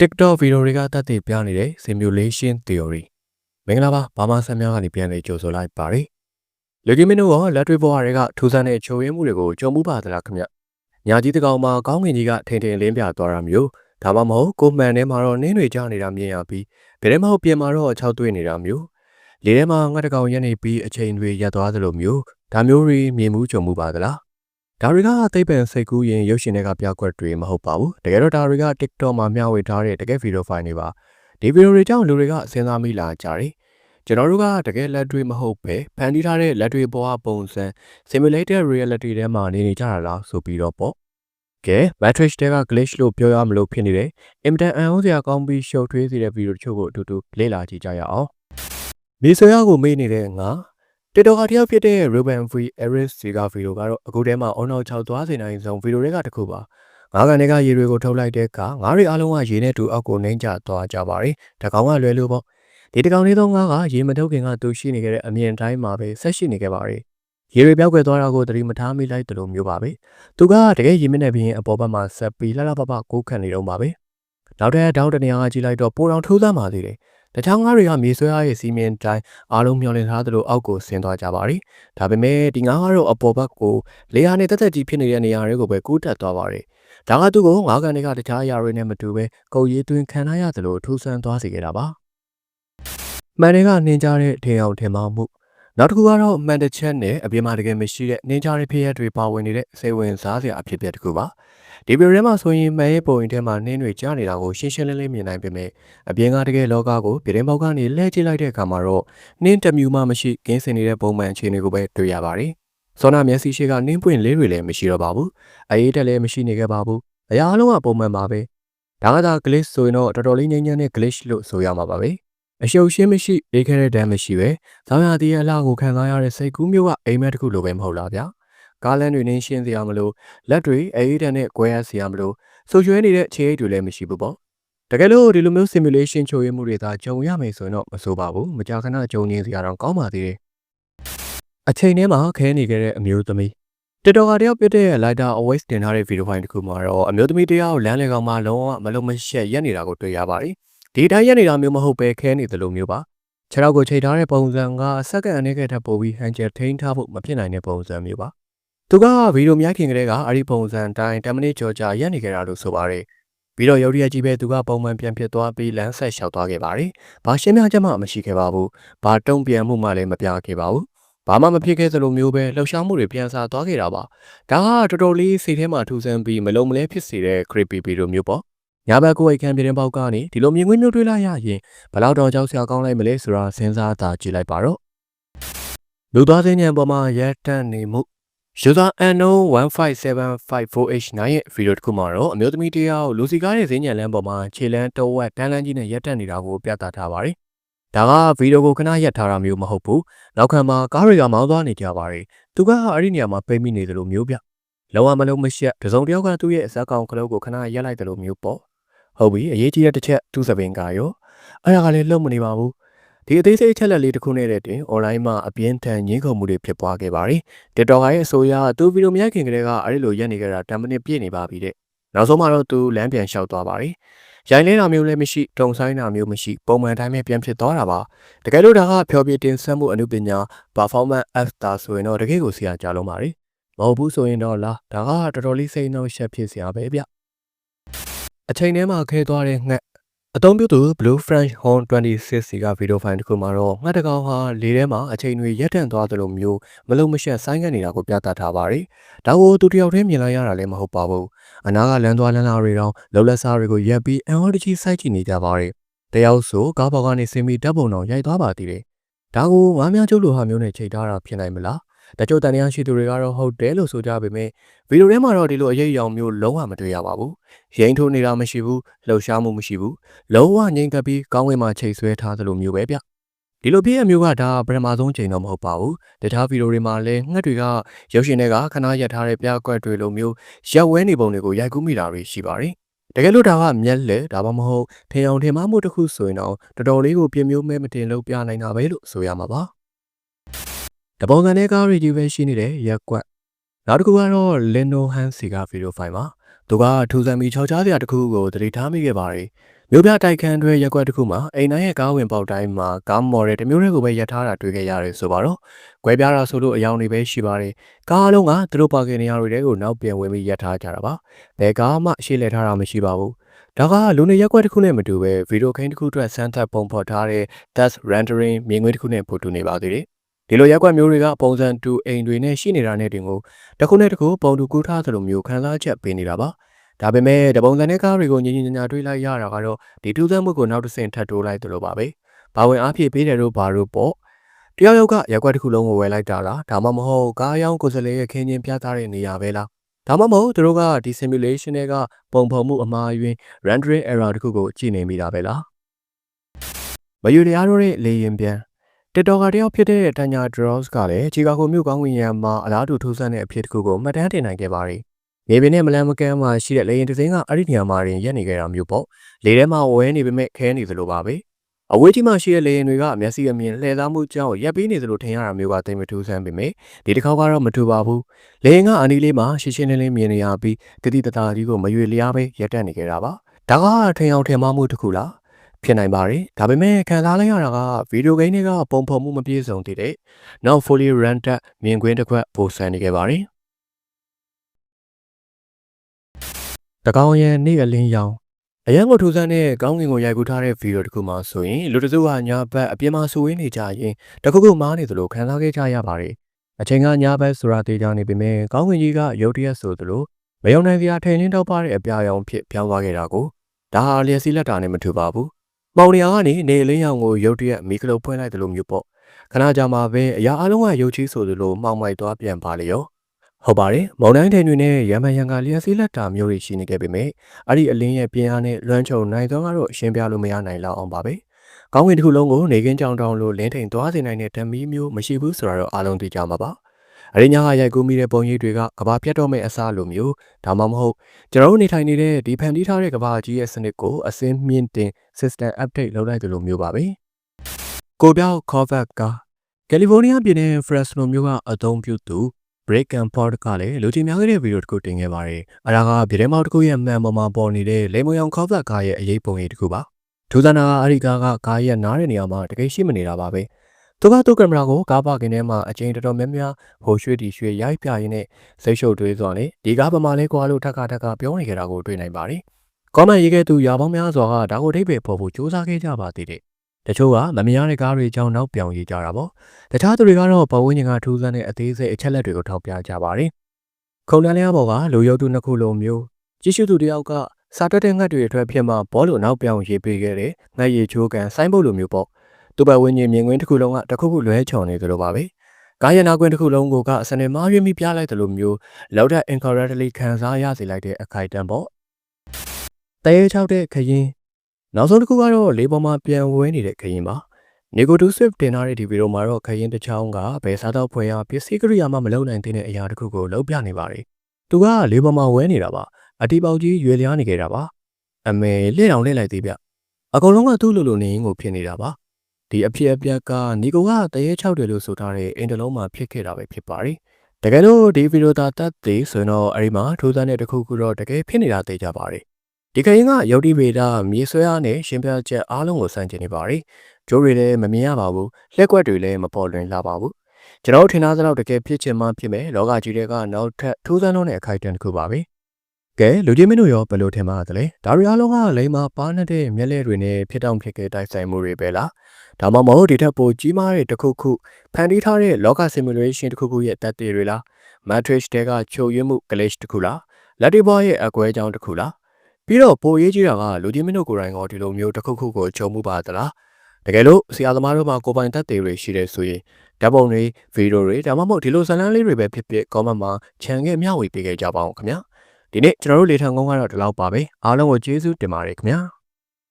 TikTok ဗီဒီယိုတွေကတတ်သိပြနေတဲ့ simulation theory မင်္ဂလာပါဘာမှဆက်များကနေပြန်လေကြိုဆိုလိုက်ပါရစေလူကြီးမင်းတို့ကလက်တွေ့ဘဝတွေကထူးဆန်းတဲ့ချိုးရင်းမှုတွေကိုကြုံမှုပါသလားခင်ဗျညာကြီးတကောင်မှာကောင်းငင်ကြီးကထိန်ထိန်လင်းပြသွားတာမျိုးဒါမှမဟုတ်ကိုမှန်ထဲမှာတော့နင်းတွေကျနေတာမြင်ရပြီးဘယ်ထဲမှမပြင်မှာတော့အချောက်သွေးနေတာမျိုးလေထဲမှာငှက်တကောင်ရက်နေပြီးအချိန်တွေရက်သွားသလိုမျိုးဒါမျိုးတွေမြင်မှုကြုံမှုပါသလား ဒါတွေကသိပ္ပံစိတ်ကူးရင်ရုပ်ရှင်တွေကပြကွက်တွေမဟုတ်ပါဘူးတကယ်တော့ဒါတွေက TikTok မှာမျှဝေထားတဲ့တကယ်ဗီဒီယိုဖိုင်တွေပါဒီဗီဒီယိုတွေကြောင့်လူတွေကစဉ်းစားမိလာကြတယ်ကျွန်တော်တို့ကတကယ်လက်တွေ့မဟုတ်ပဲဖန်တီးထားတဲ့လက်တွေ့ဘဝပုံစံ simulated reality ထဲမှာနေနေကြတာလားဆိုပြီးတော့ပေါ့ကဲ matrix တဲက glitch လို့ပြောရမလို့ဖြစ်နေတယ်အင်မတန်အံ့ဩစရာကောင်းပြီးရှုပ်ထွေးစေတဲ့ဗီဒီယိုတချို့ကိုအတူတူလေ့လာကြည့်ကြရအောင်မြေဆွေရကိုမေးနေတဲ့ငါ TikTok ကတယောက်ဖြစ်တဲ့ Ruben V Eris စီကဗီဒီယိုကတော့အခုထဲမှာ on out 6သွားစေနိုင်ဆုံးဗီဒီယိုတွေကတစ်ခုပါငါးကန်တွေကရေတွေကိုထုတ်လိုက်တဲ့အခါငါးတွေအားလုံးကရေနဲ့တူအောက်ကိုနှိမ့်ကျသွားကြပါတယ်။တကောင်ကလွယ်လို့ပေါ့ဒီတကောင်လေးသောငါးကရေမထုတ်ခင်ကသူရှိနေခဲ့တဲ့အမြင်တိုင်းမှာပဲဆက်ရှိနေခဲ့ပါတယ်။ရေတွေပြောက်ကွယ်သွားတာကိုသတိမထားမိလိုက်တယ်လို့မျိုးပါပဲ။သူကတကယ်ရေမနဲ့ပြီးရင်အပေါ်ဘက်မှာဆက်ပြီးလှလှပပကိုးခန့်နေတော့ပါပဲ။နောက်တဲ့တောင်းတနေရာကကြည့်လိုက်တော့ပိုတောင်ထိုးသမ်းပါသေးတယ်။ တခြားငါးတွေကမြေဆွဲအားရဲ့စီမင်းတိုင်းအားလုံးမျောလင့်ထားသလိုအောက်ကိုဆင်းသွားကြပါတယ်။ဒါပေမဲ့ဒီငါးကတော့အပေါ်ဘက်ကိုလေယာဉ်နဲ့တက်တက်ကြီးဖြစ်နေတဲ့နေရာတွေကိုပဲကူးတက်သွားပါတယ်။ဒါကသူ့ကိုငါးကန်တွေကတခြားအရာတွေနဲ့မတူပဲကုတ်ရေးသွင်းခံရရသလိုထူးဆန်းသွားစေခဲ့တာပါ။မှန်တယ်ကနှင်းကြတဲ့ထင်အောင်ထင်မှားမှု နောက်တစ်ခုကတော့မှန်တစ်ချက်နဲ့အပြင်မှာတကယ်မရှိတဲ့နှင်းကြတဲ့ဖြစ်ရပ်တွေပါဝင်နေတဲ့စိတ်ဝင်စားစရာအဖြစ်အပျက်တစ်ခုပါ။ဒီဗီဒီယိုထဲမှာဆိုရင်မှန်ရဲ့ပုံရင်ထဲမှာနှင်းတွေကြားနေတာကိုရှင်းရှင်းလင်းလင်းမြင်နိုင်ပေမဲ့အပြင်ကတကယ်လောကကိုပြည်ရင်ပေါက်ကနေလှည့်ကြည့်လိုက်တဲ့အခါမှာတော့နှင်းတမြူမှမရှိကင်းစင်နေတဲ့ပုံမှန်အခြေအနေကိုပဲတွေ့ရပါတယ်။စောနာမျက်စိရှိကနှင်းပွင့်လေးတွေလည်းမရှိတော့ပါဘူး။အေးတက်လည်းမရှိနေခဲ့ပါဘူး။အရာအလုံးကပုံမှန်ပါပဲ။ဒါကသာ glitch ဆိုရင်တော့တော်တော်လေးငြိမ်းချမ်းတဲ့ glitch လို့ဆိုရမှာပါပဲ။ အရှုပ်ရှင်းမရှိအေးခဲတဲ့ဒဏ်မရှိပဲ။ဆောင်းရသည်ရဲ့အလှကိုခံစားရတဲ့စိတ်ကူးမျိုးကအိမ်မက်တစ်ခုလိုပဲမဟုတ်လားဗျာ။ကားလန်းတွေနှင်းရှင်းစရာမလိုလက်တွေအေးတန်နဲ့ကွဲရစရာမလိုဆိုရွှဲနေတဲ့ခြေအိတ်တွေလည်းမရှိဘူးပေါ့။တကယ်လို့ဒီလိုမျိုး simulation ချိုးရမှုတွေသာကြုံရမယ်ဆိုရင်တော့မဆိုပါဘူး။မကြာခဏကြုံနေစရာတော့ကောင်းပါသေးတယ်။အချိန်ထဲမှာခဲနေခဲ့တဲ့အမျိုးသမီး TikTok ကတယောက်ပြတဲ့ lighter always တင်ထားတဲ့ဗီဒီယိုဖိုင်တစ်ခုမှာတော့အမျိုးသမီးတယောက်လမ်းလေကောင်မှာလုံးဝမလုံးမရှက်ရက်နေတာကိုတွေ့ရပါတယ်။ ဒီတိုင်းရက်နေတာမျိုးမဟုတ်ပဲခဲနေတယ်လို့မျိုးပါ။ခြေထောက်ကိုချိန်ထားတဲ့ပုံစံကစက္ကန့်အနေနဲ့ထပ်ပို့ပြီးဟန်ကျယ်ထိန်းထားဖို့မဖြစ်နိုင်တဲ့ပုံစံမျိုးပါ။သူကဗီဒီယိုမြိုက်ခင်ကတည်းကအဲ့ဒီပုံစံတိုင်း10မိနစ်ကျော်ကြာရက်နေကြတာလို့ဆိုပါတယ်။ပြီးတော့ရုတ်တရက်ကြီးပဲသူကပုံမှန်ပြန်ဖြစ်သွားပြီးလမ်းဆက်လျှောက်သွားခဲ့ပါတယ်။ဘာရှင်းပြချက်မှမရှိခဲ့ပါဘူး။ဘာတုံ့ပြန်မှုမှလည်းမပြခဲ့ပါဘူး။ဘာမှမဖြစ်ခဲ့သလိုမျိုးပဲလှုပ်ရှားမှုတွေပြန်စားသွားခဲ့တာပါ။ဒါကတော်တော်လေးစိတ်ထဲမှာထူဆန်းပြီးမလုံးမလဲဖြစ်စေတဲ့ creepy ဗီဒီယိုမျိုးပေါ့။ ညာဘက်ကိုအိတ်ခံပြတဲ့ပေါက်ကနေဒီလိုမြင်ကွင်းမျိုးတွေ့လိုက်ရရင်ဘလောက်တောင်ကြောက်စရာကောင်းလိုက်မလဲဆိုတာစဉ်းစားသာကြည့်လိုက်ပါတော့။လူသားစင်းညံပေါ်မှာရက်တန့်နေမှု user unknown 15754h9 ရဲ့ဗီဒီယိုတစ်ခုမှာတော့အမျိုးသမီးတစ်ယောက်လူစီကားရဲ့ဈေးညံလမ်းပေါ်မှာခြေလမ်းတဝက်တန်းလန်းကြီးနဲ့ရက်တက်နေတာကိုပြသထားပါတယ်။ဒါကဗီဒီယိုကိုခဏရက်ထားတာမျိုးမဟုတ်ဘူး။နောက်ခံမှာကားတွေကမောင်းသွားနေကြပါတယ်။သူကအဲ့ဒီနေရာမှာပိတ်မိနေတယ်လို့မျိုးပြ။လောကမလုံးမရှက်တစုံတစ်ယောက်ကသူ့ရဲ့အစက်ကောင်ကလေးကိုခဏရက်လိုက်တယ်လို့မျိုးပေါ့။ ဟုတ်ပြီအရေးကြီးတဲ့တစ်ချက်သူ့စပင်ကရောအဲ့ဒါကလည်းလုံမနေပါဘူး။ဒီအသေးစိတ်အချက်လက်လေးတစ်ခုနဲ့တည်းတင် online မှာအပြင်းထန်ညှင်းခုန်မှုတွေဖြစ်ပွားခဲ့ပါတယ်။ TikTok ရဲ့အဆိုအရသူဗီဒီယိုမြိုက်ခင်ကတည်းကအဲ့ဒီလိုရက်နေကြတာ10မိနစ်ပြည့်နေပါပြီတဲ့။နောက်ဆုံးမှာတော့သူလမ်းပြန်လျှောက်သွားပါတယ်။ရိုင်းလဲတာမျိုးလည်းမရှိတုံဆိုင်တာမျိုးမရှိပုံမှန်တိုင်းပဲပြန်ဖြစ်သွားတာပါ။တကယ်လို့ဒါကဖြောပြတင်ဆက်မှုအမှုပညာ performance after ဆိုရင်တော့တကယ်ကိုဆရာကြလုံးပါတယ်။မဟုတ်ဘူးဆိုရင်တော့လားဒါကတော်တော်လေးစိတ်နှောက်ရှက်ဖြစ်စရာပဲဗျ။ အချိန်ထဲမှာခဲသွားတဲ့ငှက်အသုံးပြုသူ Blue French Horn 26စီကဗီဒီယိုဖိုင်တစ်ခုမှာတော့ငှက်တကောင်ဟာလေထဲမှာအချိန်တွေရက်တန့်သွားသလိုမျိုးမလုံမရှက်ဆိုင်းငံ့နေတာကိုပြသထားပါတယ်။ဒါကိုသူတယောက်တည်းမြင်လိုက်ရတာလည်းမဟုတ်ပါဘူး။အနာကလမ်းသွားလမ်းလာတွေတောင်လှုပ်လက်စားတွေကိုရက်ပြီးအန်ဟော်တကြီးစိုက်ကြည့်နေကြပါတယ်။တယောက်ဆိုကားပေါ်ကနေဆင်းပြီးတပ်ပုံတော်ရိုက်သွားပါသေးတယ်။ဒါကိုငါးများကျုပ်လိုဟာမျိုးနဲ့ချိန်ထားတာဖြစ်နိုင်မလား။ တချို့တန်တရားရှိသူတွေကတော့ဟုတ်တယ်လို့ဆိုကြပေမဲ့ဗီဒီယိုထဲမှာတော့ဒီလိုအရေးအယောင်မျိုးလုံးဝမတွေ့ရပါဘူး။ရိမ့်ထိုးနေတာမရှိဘူး၊လှုပ်ရှားမှုမရှိဘူး။လုံးဝငြိမ်သက်ပြီးကောင်းဝင်းမှာချိန်ဆွဲထားသလိုမျိုးပဲဗျ။ဒီလိုပြည့်အမျိုးကဒါပထမဆုံးချိန်တော့မဟုတ်ပါဘူး။တခြားဗီဒီယိုတွေမှာလည်းငှက်တွေကရုပ်ရှင်တွေကခဏရက်ထားတဲ့ပြကွက်တွေလိုမျိုးရက်ဝဲနေပုံတွေကိုရိုက်ကူးမိတာတွေရှိပါတယ်။တကယ်လို့ဒါကမျက်လက်ဒါမှမဟုတ်ထင်အောင်ထင်မှားမှုတစ်ခုဆိုရင်တော့တော်တော်လေးကိုပြမျိုးမဲမတင်လို့ပြနိုင်တာပဲလို့ဆိုရမှာပါ။ တပုံစံနဲ့ကားရီဒီပဲရှိနေတဲ့ရက်ကွက်နောက်တစ်ခုကတော့ Leno Han စီကဗီဒီယိုဖိုင်ပါသူကထူဆန်ပြီးချော်ချားစရာတစ်ခုကိုတတိထားမိခဲ့ပါတယ်မြို့ပြတိုက်ခန်းတွေရက်ကွက်တစ်ခုမှာအိမ်တိုင်းရဲ့ကားဝင်ပေါက်တိုင်းမှာကားမော်တဲ့တစ်မျိုးတွေကိုပဲရပ်ထားတာတွေ့ခဲ့ရတယ်ဆိုပါတော့။ကွဲပြားတာဆိုလို့အယောင်တွေပဲရှိပါတယ်။ကားအလုံးကသူတို့ပါကင်နေရာတွေတဲကိုနောက်ပြန်ဝင်ပြီးရပ်ထားကြတာပါ။ဘယ်ကားမှရှေ့လဲထားတာမရှိပါဘူး။ဒါကလူနေရက်ကွက်တစ်ခုနဲ့မတူပဲဗီဒီယိုခိန်းတစ်ခုအတွက်စမ်းသပ်ပုံဖော်ထားတဲ့ That's Rendering မြင်ကွင်းတစ်ခုနဲ့ပို့တူနေပါသေးတယ်။ ဒီလိုရက်ကွက်မျိုးတွေကပုံစံတူအိမ်တွေနဲ့ရှိနေတာနဲ့တင်ကိုတစ်ခုနဲ့တစ်ခုပုံတူကူးထားသလိုမျိုးခံစားချက်ပေးနေတာပါ။ဒါပေမဲ့တပုံစံတဲ့ကားတွေကိုညင်ညင်ညာညာတွေးလိုက်ရတာကတော့ဒီထူးဆန်းမှုကိုနောက်တစ်ဆင့်ထပ်တိုးလိုက်သလိုပါပဲ။ဘာဝင်အားဖြည့်ပေးတယ်လို့ဘာလို့ပေါ့။တယောက်ယောက်ကရက်ကွက်တစ်ခုလုံးကိုဝယ်လိုက်တာလားဒါမှမဟုတ်ကားရောင်းကိုယ်စလဲရဲ့ခင်းချင်းပြသတဲ့နေရာပဲလား။ဒါမှမဟုတ်သူတို့ကဒီ simulation တွေကပုံဖော်မှုအမှားယွင်း rendering error တခုကိုကြည့်နေမိတာပဲလား။မယူတရားတို့ရဲ့လေရင်ပြန် TikTok ကတယောက်ဖြစ်တဲ့တညာ Dross ကလည်းချီကာဂိုမြို့ကောင်းကင်ယံမှာအလားတူထူးဆန်းတဲ့အဖြစ်တစ်ခုကိုမှတ်တမ်းတင်နိုင်ခဲ့ပါတယ်။မြေပြင်နဲ့မလန်မကန်းမှာရှိတဲ့လေရင်တစ်စိမ်းကအဲ့ဒီနေရာမှာရင်ရက်နေကြတာမျိုးပေါ့လေထဲမှာဝဲနေပေမဲ့ခဲနေသလိုပါပဲအဝေးကြီးမှာရှိတဲ့လေရင်တွေကမျက်စိအမြင်လှည့်သားမှုကြောင့်ရက်ပြီးနေသလိုထင်ရတာမျိုးကတိတ်မထူးဆန်းပေမဲ့ဒီတစ်ခေါက်ကတော့မထူပါဘူးလေရင်ကအနီးလေးမှာရှင်းရှင်းလင်းလင်းမြင်နေရပြီးတတိတတာကြီးကိုမရွေလျားပဲရက်တက်နေကြတာပါဒါကထင်အောင်ထင်မှားမှုတစ်ခုလား ဖြစ်နိုင်ပါတယ်ဒါပေမဲ့ခံစားလိုက်ရတာကဗီဒီယိုဂိမ်းတွေကပုံဖော်မှုမပြည့်စုံသေးတဲ့နောက် fully rendered မြင်ကွင်းတစ်ခွက်ပိုဆန်နေခဲ့ပါတယ်တကောင်ရန်နေ့အလင်းရောင်အရန်ကိုထူဆန်းတဲ့ကောင်းကင်ကိုရိုက်ကူးထားတဲ့ဗီဒီယိုတစ်ခုမှဆိုရင်လူတစုကညာဘက်အပြင်မှာဆူဝေးနေကြရင်တခုခုမားနေသလိုခံစားခဲ့ကြရပါတယ်အချိန်ကညာဘက်ဆိုတာတေးကြနေပေမဲ့ကောင်းကင်ကြီးကရုတ်တရက်ဆိုသလိုမယုံနိုင်စရာထိန်လင်းတော့ပါတဲ့အပြာရောင်ဖြစ်ပြောင်းသွားခဲ့တာကိုဒါဟာလျက်စီးလက်တာနဲ့မထူပါဘူး မောင်နေရာကနေနေအလင်းရောင်ကိုရုတ်တရက်မီကလုတ်ဖွင့်လိုက်သလိုမျိုးပေါ့ခဏကြာမှပဲအရာအလုံးကရုတ်ချီးဆိုသလိုမှောင်မိုက်သွားပြန်ပါလေရောဟုတ်ပါတယ်မုံတိုင်းထိန်တွေနဲ့ရမန်ရန်ကလျက်စီးလက်တာမျိုးတွေရှိနေခဲ့ပေမဲ့အဲ့ဒီအလင်းရဲ့ပြင်းအားနဲ့လွမ်းချုံနိုင်သောကတော့ရှင်းပြလို့မရနိုင်လောက်အောင်ပါပဲကောင်းကင်တစ်ခုလုံးကိုနေကင်းကြောင်တောင်လို့လင်းထိန်သွားစေနိုင်တဲ့ဓမီမျိုးမရှိဘူးဆိုတာတော့အားလုံးသိကြမှာပါ အရင်းညာကရိုက်ကူးမိတဲ့ပုံရိပ်တွေကကဘာပြတ်တော့မဲ့အစားလိုမျိုးဒါမှမဟုတ်ကျွန်တော်တို့နေထိုင်နေတဲ့ဒီဖန်တီးထားတဲ့ကဘာကြီးရဲ့စနစ်ကိုအစင်းမြင့်တင် system update လုပ်လိုက်တယ်လို့မျိုးပါပဲကိုပြောက် Corvette ကကယ်လီဖိုးနီးယားပြည်နယ် Fresno မြို့ကအသုံးပြုသူ break and port ကလည်းလူချင်းများခဲ့တဲ့ဗီဒီယိုတစ်ခုတင်ခဲ့ပါတယ်။အဲဒါကပြည်ထဲမောက်တစ်ခုရဲ့မှန်ပေါ်မှာပေါ်နေတဲ့လေမွန်ရောင်ခေါဖလက်ကားရဲ့အရေးပုံရိပ်တစ်ခုပါ။ထူးဆန်းတာကအဲ့ဒီကားကကားရဲ့နားတဲ့နေရာမှာတကယ်ရှိမနေတာပါပဲ။ သူကသူ့ကင်မရာကိုကားပါကင်ထဲမှာအချိန်တော်တော်များများဟိုရွှေ့တီရွှေ့ရိုက်ပြရင်းနဲ့စိတ်ရှုပ်တွေးစွာနဲ့ဒီကားပမာလဲကွာလို့ထက်ခါထက်ခါပြောနေကြတာကိုတွေ့နိုင်ပါတယ်။ကောမန့်ရေးခဲ့သူရာပေါင်းများစွာကဒါကိုအဓိပ္ပာယ်ဖော်ဖို့စူးစမ်းခဲ့ကြပါသေးတယ်။တချို့ကမမြင်ရတဲ့ကားတွေကြောင်းနောက်ပြောင်ရေးကြတာပေါ့တခြားသူတွေကတော့ပဝင်းညင်ကထူးဆန်းတဲ့အသေးစိတ်အချက်လက်တွေကိုထောက်ပြကြပါတယ်ခုံတန်းလျားပေါ်ကလူရုပ်တုနှစ်ခုလုံးမျိုးကြည့်ရှုသူတယောက်ကစာတွက်တဲ့ငှက်တွေအထွဲဖြစ်မှဘောလို့နောက်ပြောင်ရေးပေးခဲ့တဲ့ငှက်ရည်ချိုးကန်ဆိုင်းပုတ်လိုမျိုးပေါ့ သူ့ဘဝင်းညင်မြင်ကွင်းတစ်ခုလုံးကတစ်ခုခုလွဲချော်နေသလိုပါပဲကာယနာကွင်းတစ်ခုလုံးကိုကအစနေမားရင်းပြီးပြလိုက်တယ်လို့မျိုးလောက်တဲ့ incorrectly ခံစားရစေလိုက်တဲ့အခိုက်အတန့်ပေါ့တရေချောက်တဲ့ခရင်နောက်ဆုံးတစ်ခုကတော့လေးပေါ်မှာပြန်ဝဲနေတဲ့ခရင်ပါ။ Nego to Swift တင်ထားတဲ့ဒီဗီဒီယိုမှာတော့ခရင်တစ်ချောင်းကဘယ်စားတော့ဖွယ်ရပစ္စည်းကရိယာမှမလုံနိုင်တဲ့အရာတစ်ခုကိုလုပ်ပြနေပါတယ်။သူကလေးပေါ်မှာဝဲနေတာပါ။အတီပေါက်ကြီးရွေလျားနေကြတာပါ။အမေလှည့်အောင်လှည့်လိုက်သေးဗျ။အကုန်လုံးကသူ့လိုလိုနေရင်ကိုဖြစ်နေတာပါ။ ဒီအဖြစ်အပျက်ကနီကိုကတရေချောက်တယ်လို့ဆိုထားတဲ့အင်တလုံးမှာဖြစ်ခဲ့တာပဲဖြစ်ပါတယ်။တကယ်လို့ဒီဗီဒီယိုသာတတ်သေးဆိုရင်တော့အဲဒီမှာထိုးသားတဲ့တစ်ခုခုတော့တကယ်ဖြစ်နေတာသိကြပါတယ်ဒီခရင်ကယုတ်တိဗေဒမြေဆွဲအားနဲ့ရှင်ပြချက်အားလုံးကိုစမ်းကျင်နေပါရီကျိုးတွေလည်းမမြင်ရပါဘူးလက်ကွက်တွေလည်းမပေါ်လွင်လာပါဘူးကျွန်တော်ထင်သားသလောက်တကယ်ဖြစ်ချင်မှဖြစ်မယ်လောကကြီးတွေကနောက်ထပ်ထူးဆန်းတဲ့အခိုက်အတန့်တစ်ခုပါပဲ ကဲလူကြီးမင်းတို့ရောဘယ်လိုထင်ပါသလဲဒါရီအားလုံးကလိမ္မာပါနေတဲ့မျက်လဲတွေနဲ့ဖြစ်တောင်ဖြစ်ခဲ့တိုက်ဆိုင်မှုတွေပဲလားဒါမှမဟုတ်ဒီထက်ပိုကြီးမားတဲ့တစ်ခုခုဖန်တီးထားတဲ့လောက simulation တစ်ခုခုရဲ့တက်သေးတွေလား matrix တဲကချုပ်ရွေးမှု glitch တစ်ခုလားလက်တီဘောရဲ့အကွဲကြောင်းတစ်ခုလားပြီးတော့ပိုရေးကြီးတာကလူကြီးမင်းတို့ကိုယ်တိုင်ကဒီလိုမျိုးတစ်ခုခုကိုကြုံမှုပါသလားတကယ်လို့ဆရာသမားတို့မှာကိုပိုင်သက်သေတွေရှိတယ်ဆိုရင်ဓာတ်ပုံတွေဗီဒီယိုတွေဒါမှမဟုတ်ဒီလိုဇာတ်လမ်းလေးတွေပဲဖြစ်ဖြစ် comment မှာခြံခဲ့မျှဝေပေးခဲ့ကြပါအောင်ခင်ဗျာ ဒီနေ့ကျွန်တော်တို့လေထံကုန်းကတော့ဒီလောက်ပါပဲအားလုံးကိုကျေးဇူးတင်ပါတယ်ခင်ဗျာ